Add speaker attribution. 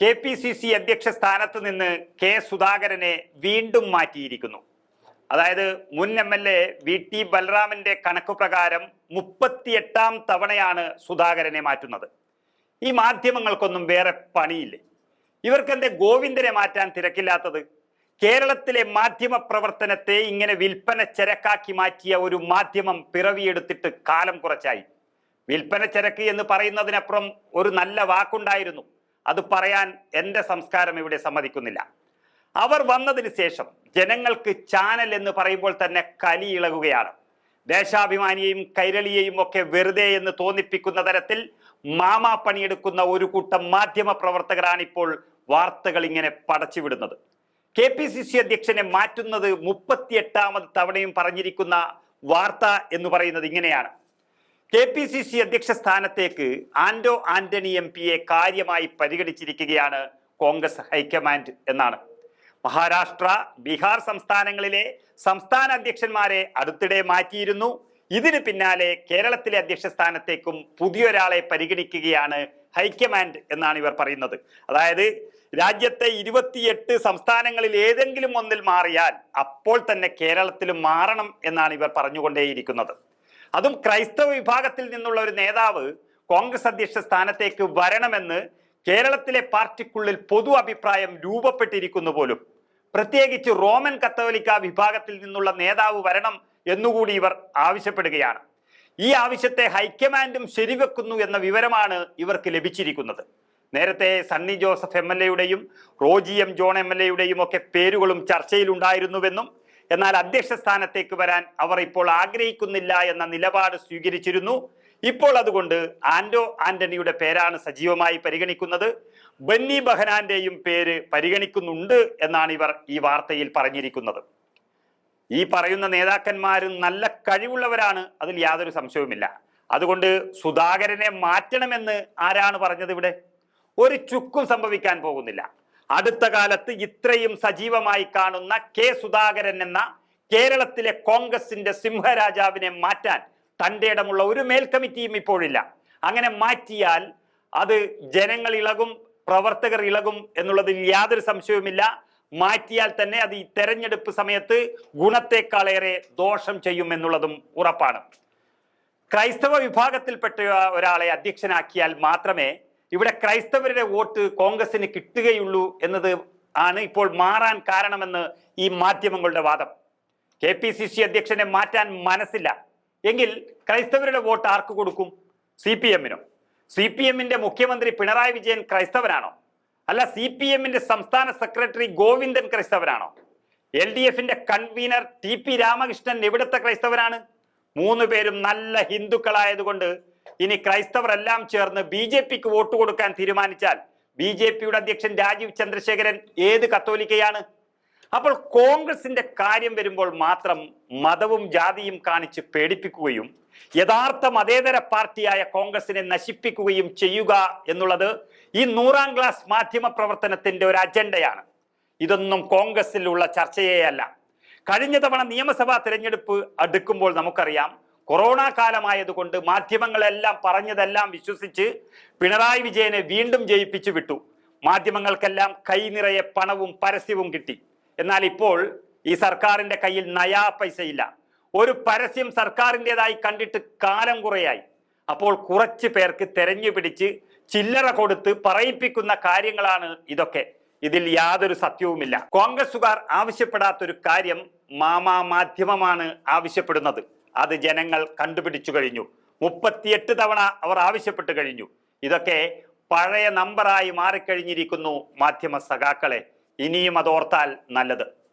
Speaker 1: K P C C അധ്യക്ഷ സ്ഥാനത്ത് നിന്ന് കെ സുധാകരനെ വീണ്ടും മാറ്റിയിരിക്കുന്നു. അതായത് മുൻ M L A V T ബലറാമിന്റെ കണക്ക് പ്രകാരം മുപ്പത്തിയെട്ടാം തവണയാണ് സുധാകരനെ മാറ്റുന്നത്. ഈ മാധ്യമങ്ങൾക്കൊന്നും വേറെ പണിയില്ലേ? ഇവർക്കെന്തേ ഗോവിന്ദനെ മാറ്റാൻ തിരക്കില്ലാത്തത്? കേരളത്തിലെ മാധ്യമ പ്രവർത്തനത്തെ ഇങ്ങനെ വിൽപ്പന ചരക്കാക്കി മാറ്റിയ ഒരു മാധ്യമം പിറവിയെടുത്തിട്ട് കാലം കുറച്ചായി. വിൽപ്പന ചരക്ക് എന്ന് പറയുന്നതിനപ്പുറം ഒരു നല്ല വാക്കുണ്ടായിരുന്നു. അത് പറയാൻ എന്റെ സംസ്കാരം ഇവിടെ സമ്മതിക്കുന്നില്ല. അവർ വന്നതിന് ശേഷം ജനങ്ങൾക്ക് ചാനൽ എന്ന് പറയുമ്പോൾ തന്നെ കലി ഇളകുകയാണ്. ദേശാഭിമാനിയെയും കൈരളിയെയും ഒക്കെ വെറുതെ എന്ന് തോന്നിപ്പിക്കുന്ന തരത്തിൽ മാമാ പണിയെടുക്കുന്ന ഒരു കൂട്ടം മാധ്യമ പ്രവർത്തകരാണ് ഇപ്പോൾ വാർത്തകൾ ഇങ്ങനെ പടച്ചുവിടുന്നത് കെ പി സി സി അധ്യക്ഷനെ മാറ്റുന്നത് മുപ്പത്തിയെട്ടാമത് തവണയും പറഞ്ഞിരിക്കുന്ന വാർത്ത എന്ന് പറയുന്നത് ഇങ്ങനെയാണ്. കെ പി സി സി അധ്യക്ഷ സ്ഥാനത്തേക്ക് ആന്റോ ആന്റണി എം പിയെ കാര്യമായി പരിഗണിച്ചിരിക്കുകയാണ് കോൺഗ്രസ് ഹൈക്കമാൻഡ് എന്നാണ്. മഹാരാഷ്ട്ര ബീഹാർ സംസ്ഥാനങ്ങളിലെ സംസ്ഥാന അധ്യക്ഷന്മാരെ അടുത്തിടെ മാറ്റിയിരുന്നു. ഇതിന് പിന്നാലെ കേരളത്തിലെ അധ്യക്ഷ സ്ഥാനത്തേക്കും പുതിയൊരാളെ പരിഗണിക്കുകയാണ് ഹൈക്കമാൻഡ് എന്നാണ് ഇവർ പറയുന്നത്. അതായത് രാജ്യത്തെ ഇരുപത്തിയെട്ട് സംസ്ഥാനങ്ങളിൽ ഏതെങ്കിലും ഒന്നിൽ മാറിയാൽ അപ്പോൾ തന്നെ കേരളത്തിലും മാറണം എന്നാണ് ഇവർ പറഞ്ഞുകൊണ്ടേയിരിക്കുന്നത്. അതും ക്രൈസ്തവ വിഭാഗത്തിൽ നിന്നുള്ള ഒരു നേതാവ് കോൺഗ്രസ് അധ്യക്ഷ സ്ഥാനത്തേക്ക് വരണമെന്ന് കേരളത്തിലെ പാർട്ടിക്കുള്ളിൽ പൊതു അഭിപ്രായം രൂപപ്പെട്ടിരിക്കുന്നു പോലും. പ്രത്യേകിച്ച് റോമൻ കത്തോലിക്ക വിഭാഗത്തിൽ നിന്നുള്ള നേതാവ് വരണം എന്നുകൂടി ഇവർ ആവശ്യപ്പെടുകയാണ്. ഈ ആവശ്യത്തെ ഹൈക്കമാൻഡും ശരിവെക്കുന്നു എന്ന വിവരമാണ് ഇവർക്ക് ലഭിച്ചിരിക്കുന്നത്. നേരത്തെ സണ്ണി ജോസഫ് എം എൽ എയുടെയും Roji M John M L എയുടെയും ഒക്കെ പേരുകളും ചർച്ചയിലുണ്ടായിരുന്നുവെന്നും എന്നാൽ അധ്യക്ഷ സ്ഥാനത്തേക്ക് വരാൻ അവർ ഇപ്പോൾ ആഗ്രഹിക്കുന്നില്ല എന്ന നിലപാട് സ്വീകരിച്ചിരുന്നു. ഇപ്പോൾ അതുകൊണ്ട് ആന്റോ ആന്റണിയുടെ പേരാണ് സജീവമായി പരിഗണിക്കുന്നത്. ബന്നി ബഹനാന്റെയും പേര് പരിഗണിക്കുന്നുണ്ട് എന്നാണ് ഇവർ ഈ വാർത്തയിൽ പറഞ്ഞിരിക്കുന്നത്. ഈ പറയുന്ന നേതാക്കന്മാരും നല്ല കഴിവുള്ളവരാണ് അതിൽ യാതൊരു സംശയവുമില്ല. അതുകൊണ്ട് സുധാകരനെ മാറ്റണമെന്ന് ആരാണ് പറഞ്ഞത് ഇവിടെ? ഒരു ചുക്കും സംഭവിക്കാൻ പോകുന്നില്ല. അടുത്ത കാലത്ത് ഇത്രയും സജീവമായി കാണുന്ന കെ സുധാകരൻ എന്ന കേരളത്തിലെ കോൺഗ്രസിന്റെ സിംഹരാജാവിനെ മാറ്റാൻ തന്റെ ഇടമുള്ള ഒരു മേൽക്കമ്മിറ്റിയും ഇപ്പോഴില്ല. അങ്ങനെ മാറ്റിയാൽ അത് ജനങ്ങൾ ഇളകും പ്രവർത്തകർ ഇളകും എന്നുള്ളതിൽ യാതൊരു സംശയവുമില്ല. മാറ്റിയാൽ തന്നെ അത് ഈ തെരഞ്ഞെടുപ്പ് സമയത്ത് ഗുണത്തെക്കാളേറെ ദോഷം ചെയ്യും എന്നുള്ളതും ഉറപ്പാണ്. ക്രൈസ്തവ വിഭാഗത്തിൽപ്പെട്ട ഒരാളെ അധ്യക്ഷനാക്കിയാൽ മാത്രമേ ഇവിടെ ക്രൈസ്തവരുടെ വോട്ട് കോൺഗ്രസിന് കിട്ടുകയുള്ളൂ എന്നത് ആണ് ഇപ്പോൾ മാറാൻ കാരണമെന്ന് ഈ മാധ്യമങ്ങളുടെ വാദം. കെ പി സി സി അധ്യക്ഷനെ മാറ്റാൻ മനസ്സില്ല. എങ്കിൽ ക്രൈസ്തവരുടെ വോട്ട് ആർക്ക് കൊടുക്കും? സി പി എമ്മിനോ? സി പി എമ്മിന്റെ മുഖ്യമന്ത്രി പിണറായി വിജയൻ ക്രൈസ്തവനാണോ അല്ല സി പി എമ്മിന്റെ സംസ്ഥാന സെക്രട്ടറി ഗോവിന്ദൻ ക്രൈസ്തവനാണോ എൽ ഡി എഫിന്റെ കൺവീനർ ടി പി രാമകൃഷ്ണൻ എവിടുത്തെ ക്രൈസ്തവനാണ് മൂന്ന് പേരും നല്ല ഹിന്ദുക്കളായതുകൊണ്ട് ഇനി ക്രൈസ്തവർ എല്ലാം ചേർന്ന് ബി ജെ പിക്ക് വോട്ട് കൊടുക്കാൻ തീരുമാനിച്ചാൽ ബി ജെ പിയുടെ അധ്യക്ഷൻ രാജീവ് ചന്ദ്രശേഖരൻ ഏത് കത്തോലിക്കയാണ്? അപ്പോൾ കോൺഗ്രസിന്റെ കാര്യം വരുമ്പോൾ മാത്രം മതവും ജാതിയും കാണിച്ച് പേടിപ്പിക്കുകയും യഥാർത്ഥ മതേതര പാർട്ടിയായ കോൺഗ്രസിനെ നശിപ്പിക്കുകയും ചെയ്യുക എന്നുള്ളത് ഈ നൂറാം ക്ലാസ് മാധ്യമ പ്രവർത്തനത്തിന്റെ ഒരു അജണ്ടയാണ്. ഇതൊന്നും കോൺഗ്രസിലുള്ള ചർച്ചയേ അല്ല. കഴിഞ്ഞ തവണ നിയമസഭാ തിരഞ്ഞെടുപ്പ് അടുക്കുമ്പോൾ നമുക്കറിയാം കൊറോണ കാലമായതുകൊണ്ട് മാധ്യമങ്ങളെല്ലാം പറഞ്ഞതെല്ലാം വിശ്വസിച്ച് പിണറായി വിജയനെ വീണ്ടും ജയിപ്പിച്ചു വിട്ടു. മാധ്യമങ്ങൾക്കെല്ലാം കൈ നിറയെ പണവും പരസ്യവും കിട്ടി. എന്നാൽ ഇപ്പോൾ ഈ സർക്കാരിന്റെ കയ്യിൽ നയാ പൈസയില്ല. ഒരു പരസ്യം സർക്കാരിന്റെതായി കണ്ടിട്ട് കാലം കുറയായി. അപ്പോൾ കുറച്ച് പേർക്ക് തെരഞ്ഞു പിടിച്ച് ചില്ലറ കൊടുത്ത് പറയിപ്പിക്കുന്ന കാര്യങ്ങളാണ് ഇതൊക്കെ. ഇതിൽ യാതൊരു സത്യവുമില്ല. കോൺഗ്രസുകാർ ആവശ്യപ്പെടാത്തൊരു കാര്യം മാമാ മാധ്യമമാണ് ആവശ്യപ്പെടുന്നത്. അത് ജനങ്ങൾ കണ്ടുപിടിച്ചു കഴിഞ്ഞു. മുപ്പത്തിയെട്ട് തവണ അവർ ആവശ്യപ്പെട്ടു കഴിഞ്ഞു. ഇതൊക്കെ പഴയ നമ്പറായി മാറിക്കഴിഞ്ഞിരിക്കുന്നു മാധ്യമ സഖാക്കളെ. ഇനിയും അതോർത്താൽ നല്ലത്.